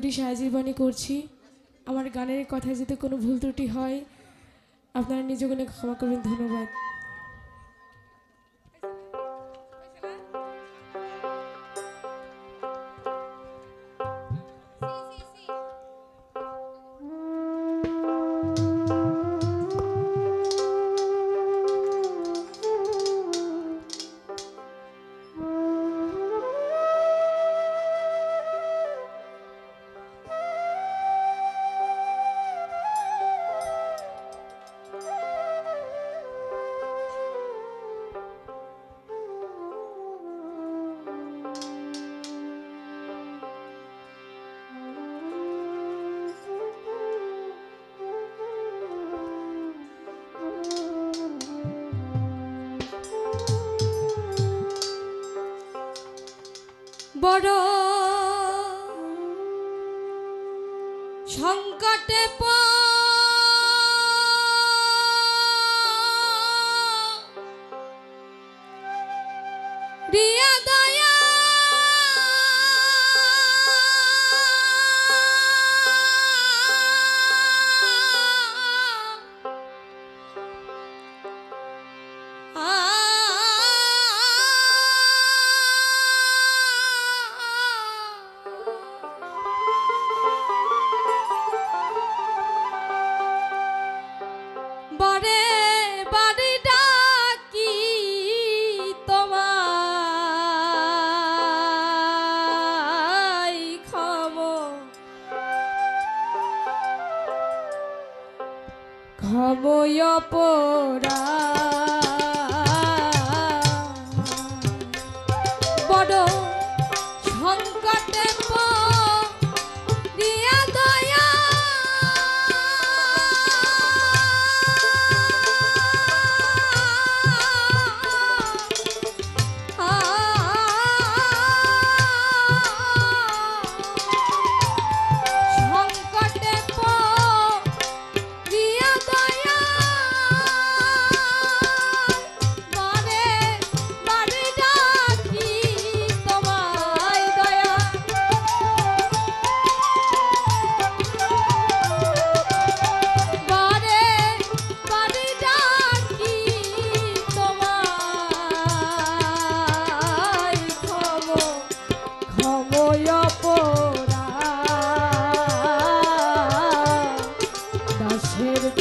ত্রুটি সাহায্যবাণী করছি। আমার গানের কথায় যদি কোনো ভুল ত্রুটি হয়, আপনারা নিজ ক্ষমা করবেন, ধন্যবাদ। বড়। সংকটে রিয়া হবয় বড় সংকটে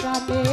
কামে